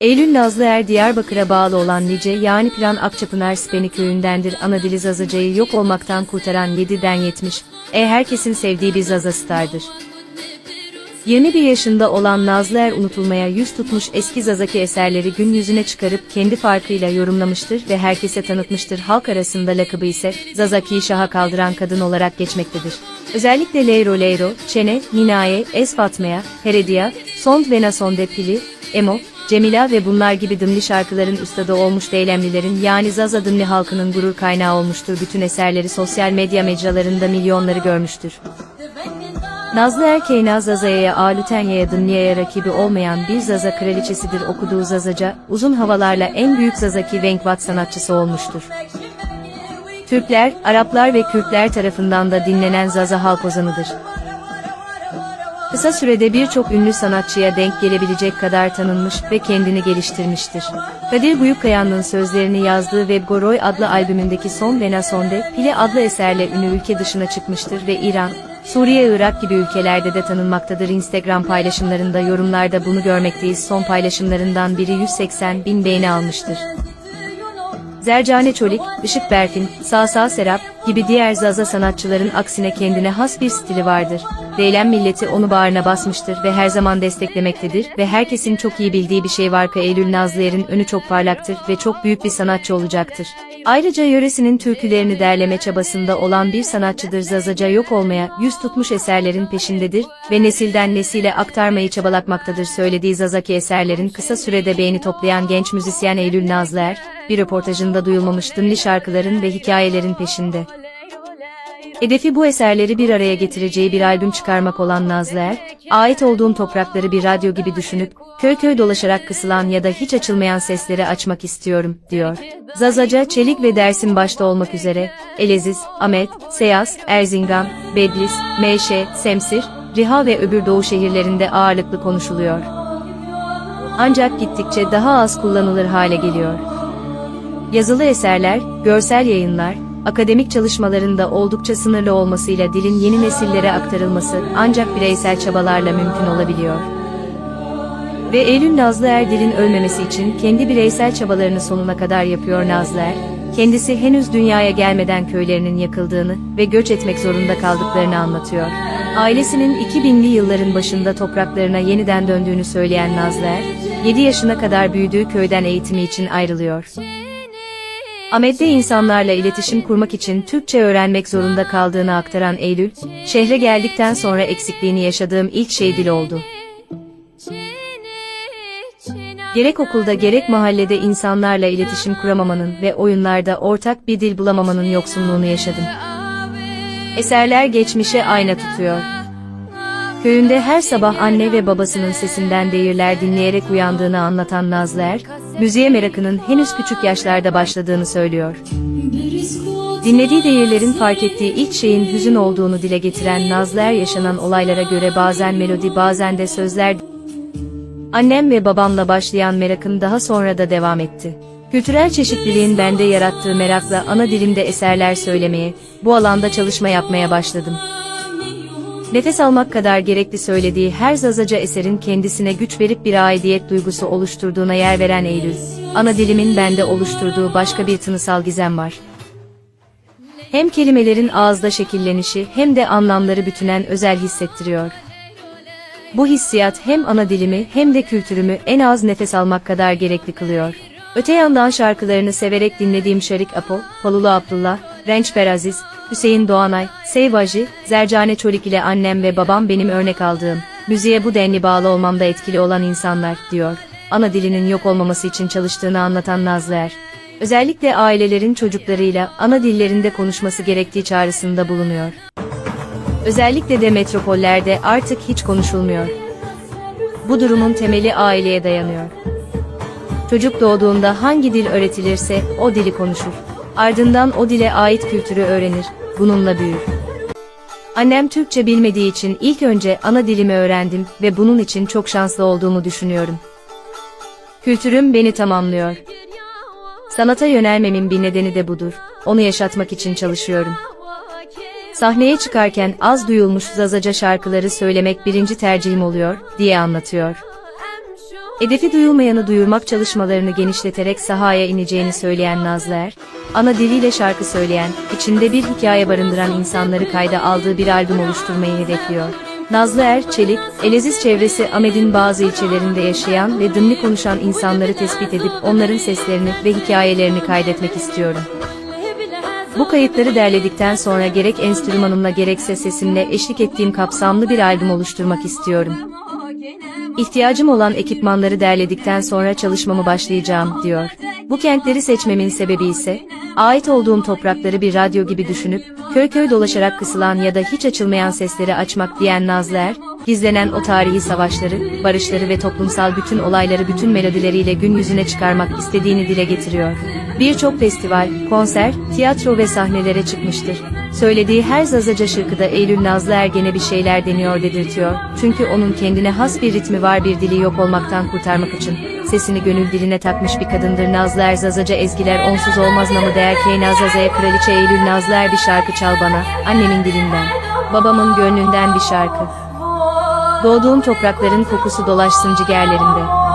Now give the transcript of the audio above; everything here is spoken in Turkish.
Eylül Nazlıer Diyarbakır'a bağlı olan Nice yani Plan Akçapınar Speni köyündendir. Ana dili Zazaca'yı yok olmaktan kurtaran 7'den 70. E herkesin sevdiği bir Zaza stardır. 21 yaşında olan Nazlıer unutulmaya yüz tutmuş eski Zazaki eserleri gün yüzüne çıkarıp kendi farkıyla yorumlamıştır ve herkese tanıtmıştır. Halk arasında lakabı ise Zazaki'yi şaha kaldıran kadın olarak geçmektedir. Özellikle Leyro Leyro, Çene, Ninaye, Es Fatmaya, Herediya, Sond ve Nasonde Pili, Emo, Cemila ve bunlar gibi dımli şarkıların üstadı olmuş Deylemlilerin yani Zaza dımli halkının gurur kaynağı olmuştur. Bütün eserleri sosyal medya mecralarında milyonları görmüştür. Nazlı Erkeyna Zaza'ya Alütenya'ya Dımliye'ye rakibi olmayan bir Zaza kraliçesidir okuduğu Zazaca, uzun havalarla en büyük Zazaki Wenkvat sanatçısı olmuştur. Türkler, Araplar ve Kürtler tarafından da dinlenen Zaza halk ozanıdır. Kısa sürede birçok ünlü sanatçıya denk gelebilecek kadar tanınmış ve kendini geliştirmiştir. Kadir Buyukkayan'ın sözlerini yazdığı Webgoroy adlı albümündeki Son ve Nasonde, Pile adlı eserle ünlü ülke dışına çıkmıştır ve İran, Suriye, Irak gibi ülkelerde de tanınmaktadır. Instagram paylaşımlarında yorumlarda bunu görmekteyiz. Son paylaşımlarından biri 180 bin beğeni almıştır. Zercane Çolik, Işık Berfin, Sağsağ Serap gibi diğer Zaza sanatçıların aksine kendine has bir stili vardır. Değlen milleti onu bağrına basmıştır ve her zaman desteklemektedir ve herkesin çok iyi bildiği bir şey var ki Eylül Nazlıyer'in önü çok parlaktır ve çok büyük bir sanatçı olacaktır. Ayrıca yöresinin türkülerini derleme çabasında olan bir sanatçıdır Zazaca yok olmaya yüz tutmuş eserlerin peşindedir ve nesilden nesile aktarmayı çabalatmaktadır söylediği Zazaki eserlerin kısa sürede beğeni toplayan genç müzisyen Eylül Nazlıer, bir röportajında duyulmamış dımli şarkıların ve hikayelerin peşinde. Hedefi bu eserleri bir araya getireceği bir albüm çıkarmak olan Nazlıer, ait olduğum toprakları bir radyo gibi düşünüp, köy köy dolaşarak kısılan ya da hiç açılmayan sesleri açmak istiyorum, diyor. Zazaca, Çelik ve Dersim başta olmak üzere, Eleziz, Ahmet, Seyas, Erzingan, Bedlis, Meşe, Semsir, Riha ve öbür doğu şehirlerinde ağırlıklı konuşuluyor. Ancak gittikçe daha az kullanılır hale geliyor. Yazılı eserler, görsel yayınlar, akademik çalışmalarında oldukça sınırlı olmasıyla dilin yeni nesillere aktarılması ancak bireysel çabalarla mümkün olabiliyor. Ve Eylül Nazlı Er dilin ölmemesi için kendi bireysel çabalarını sonuna kadar yapıyor Nazlı Er. Kendisi henüz dünyaya gelmeden köylerinin yakıldığını ve göç etmek zorunda kaldıklarını anlatıyor. Ailesinin 2000'li yılların başında topraklarına yeniden döndüğünü söyleyen Nazlı Er, 7 yaşına kadar büyüdüğü köyden eğitimi için ayrılıyor. Ahmet'te insanlarla iletişim kurmak için Türkçe öğrenmek zorunda kaldığını aktaran Eylül, şehre geldikten sonra eksikliğini yaşadığım ilk şey dil oldu. Gerek okulda gerek mahallede insanlarla iletişim kuramamanın ve oyunlarda ortak bir dil bulamamanın yoksunluğunu yaşadım. Eserler geçmişe ayna tutuyor. Köyünde her sabah anne ve babasının sesinden değirler dinleyerek uyandığını anlatan Nazlıer, müziğe merakının henüz küçük yaşlarda başladığını söylüyor. Dinlediği değirlerin fark ettiği ilk şeyin hüzün olduğunu dile getiren Nazlıer yaşanan olaylara göre bazen melodi bazen de sözler Annem ve babamla başlayan merakım daha sonra da devam etti. Kültürel çeşitliliğin bende yarattığı merakla ana dilimde eserler söylemeye, bu alanda çalışma yapmaya başladım. Nefes almak kadar gerekli söylediği her zazaca eserin kendisine güç verip bir aidiyet duygusu oluşturduğuna yer veren Eylül, ana dilimin bende oluşturduğu başka bir tınısal gizem var. Hem kelimelerin ağızda şekillenişi hem de anlamları bütünen özel hissettiriyor. Bu hissiyat hem ana dilimi hem de kültürümü en az nefes almak kadar gerekli kılıyor. Öte yandan şarkılarını severek dinlediğim Şarik Apo, Palulu Abdullah, Renç Feraziz, Hüseyin Doğanay, Seyvaji, Zercane Çolik ile annem ve babam benim örnek aldığım, müziğe bu denli bağlı olmamda etkili olan insanlar, diyor. Ana dilinin yok olmaması için çalıştığını anlatan Nazlı Er. Özellikle ailelerin çocuklarıyla ana dillerinde konuşması gerektiği çağrısında bulunuyor. Özellikle de metropollerde artık hiç konuşulmuyor. Bu durumun temeli aileye dayanıyor. Çocuk doğduğunda hangi dil öğretilirse o dili konuşur. Ardından o dile ait kültürü öğrenir, bununla büyür. Annem Türkçe bilmediği için ilk önce ana dilimi öğrendim ve bunun için çok şanslı olduğumu düşünüyorum. Kültürüm beni tamamlıyor. Sanata yönelmemin bir nedeni de budur. Onu yaşatmak için çalışıyorum. Sahneye çıkarken az duyulmuş zazaca şarkıları söylemek birinci tercihim oluyor, diye anlatıyor. Hedefi duyulmayanı duyurmak çalışmalarını genişleterek sahaya ineceğini söyleyen Nazlı Er, ana diliyle şarkı söyleyen, içinde bir hikaye barındıran insanları kayda aldığı bir albüm oluşturmayı hedefliyor. Nazlı Er, Çelik, Eleziz çevresi Ahmet'in bazı ilçelerinde yaşayan ve dımni konuşan insanları tespit edip onların seslerini ve hikayelerini kaydetmek istiyorum. Bu kayıtları derledikten sonra gerek enstrümanımla gerekse sesimle eşlik ettiğim kapsamlı bir albüm oluşturmak istiyorum. İhtiyacım olan ekipmanları derledikten sonra çalışmamı başlayacağım, diyor. Bu kentleri seçmemin sebebi ise, ait olduğum toprakları bir radyo gibi düşünüp, köy köy dolaşarak kısılan ya da hiç açılmayan sesleri açmak diyen Nazlı Er, gizlenen o tarihi savaşları, barışları ve toplumsal bütün olayları bütün melodileriyle gün yüzüne çıkarmak istediğini dile getiriyor. Birçok festival, konser, tiyatro ve sahnelere çıkmıştır. Söylediği her zazaca şarkıda Eylül Nazlı Ergen'e bir şeyler deniyor dedirtiyor. Çünkü onun kendine has bir ritmi var bir dili yok olmaktan kurtarmak için. Sesini gönül diline takmış bir kadındır Nazlı Er Zazaca ezgiler onsuz olmaz namı değer Key Nazaza'ya kraliçe Eylül Nazlı Er bir şarkı çal bana, annemin dilinden. Babamın gönlünden bir şarkı. Doğduğum toprakların kokusu dolaşsın ciğerlerimde.